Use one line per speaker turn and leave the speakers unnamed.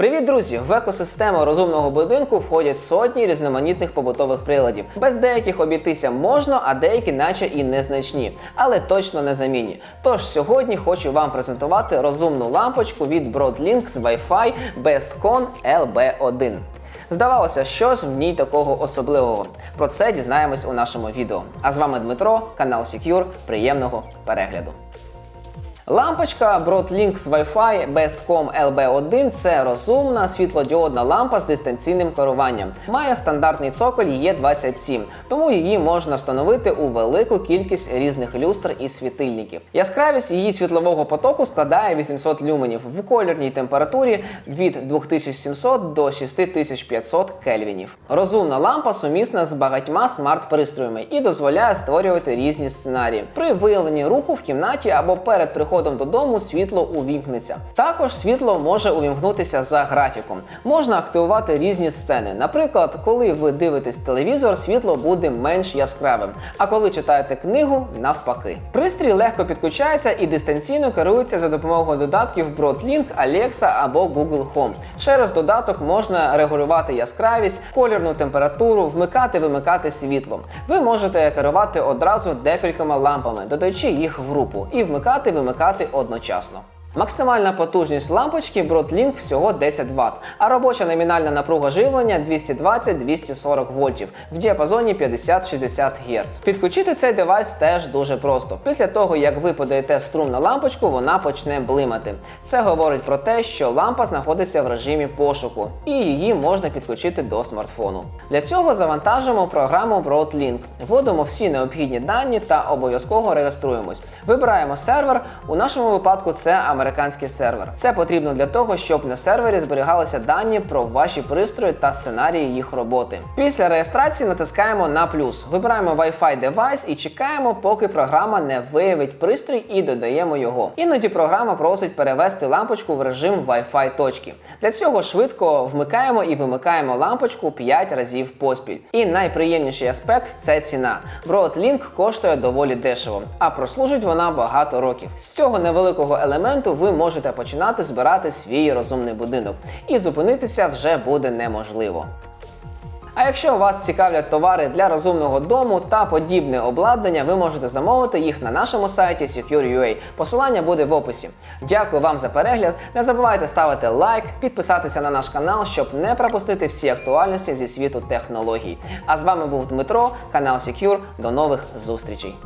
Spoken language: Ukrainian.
Привіт, друзі! В екосистему розумного будинку входять сотні різноманітних побутових приладів. Без деяких обійтися можна, а деякі, наче і незначні, але точно незамінні. Тож сьогодні хочу вам презентувати розумну лампочку від Broadlink з Wi-Fi BestCon LB1. Здавалося, що ж в ній такого особливого. Про це дізнаємось у нашому відео. А з вами Дмитро, канал Secure. Приємного перегляду. Лампочка Broadlink Wi-Fi Bestcom LB1 це розумна світлодіодна лампа з дистанційним керуванням. Має стандартний цоколь E27, тому її можна встановити у велику кількість різних люстр і світильників. Яскравість її світлового потоку складає 800 люменів в колірній температурі від 2700 до 6500 кельвінів. Розумна лампа сумісна з багатьма смарт-пристроями і дозволяє створювати різні сценарії. При виявленні руху в кімнаті або перед приходом додому світло увімкнеться. Також світло може увімкнутися за графіком. Можна активувати різні сцени. Наприклад, коли ви дивитесь телевізор, світло буде менш яскравим. А коли читаєте книгу, навпаки. Пристрій легко підключається і дистанційно керується за допомогою додатків Broadlink, Alexa або Google Home. Через додаток можна регулювати яскравість, колірну температуру, вмикати вимикати світло. Ви можете керувати одразу декількома лампами, додаючи їх в групу, і вмикати вимикати одночасно. Максимальна потужність лампочки Broadlink всього 10 Вт, а робоча номінальна напруга живлення 220-240 вольтів в діапазоні 50-60 Гц. Підключити цей девайс теж дуже просто. Після того, як ви подаєте струм на лампочку, вона почне блимати. Це говорить про те, що лампа знаходиться в режимі пошуку, і її можна підключити до смартфону. Для цього завантажимо програму Broadlink, вводимо всі необхідні дані та обов'язково реєструємось. Вибираємо сервер. У нашому випадку це американський сервер. Це потрібно для того, щоб на сервері зберігалися дані про ваші пристрої та сценарії їх роботи. Після реєстрації натискаємо на плюс, вибираємо Wi-Fi девайс і чекаємо, поки програма не виявить пристрій і додаємо його. Іноді програма просить перевести лампочку в режим Wi-Fi точки. Для цього швидко вмикаємо і вимикаємо лампочку 5 разів поспіль. І найприємніший аспект це ціна. Broadlink коштує доволі дешево, а прослужить вона багато років. З цього невеликого елементу ви можете починати збирати свій розумний будинок, і зупинитися вже буде неможливо. А якщо вас цікавлять товари для розумного дому та подібне обладнання, ви можете замовити їх на нашому сайті Secure.ua. Посилання буде в описі. Дякую вам за перегляд. Не забувайте ставити лайк, підписатися на наш канал, щоб не пропустити всі актуальності зі світу технологій. А з вами був Дмитро, канал Secure. До нових зустрічей.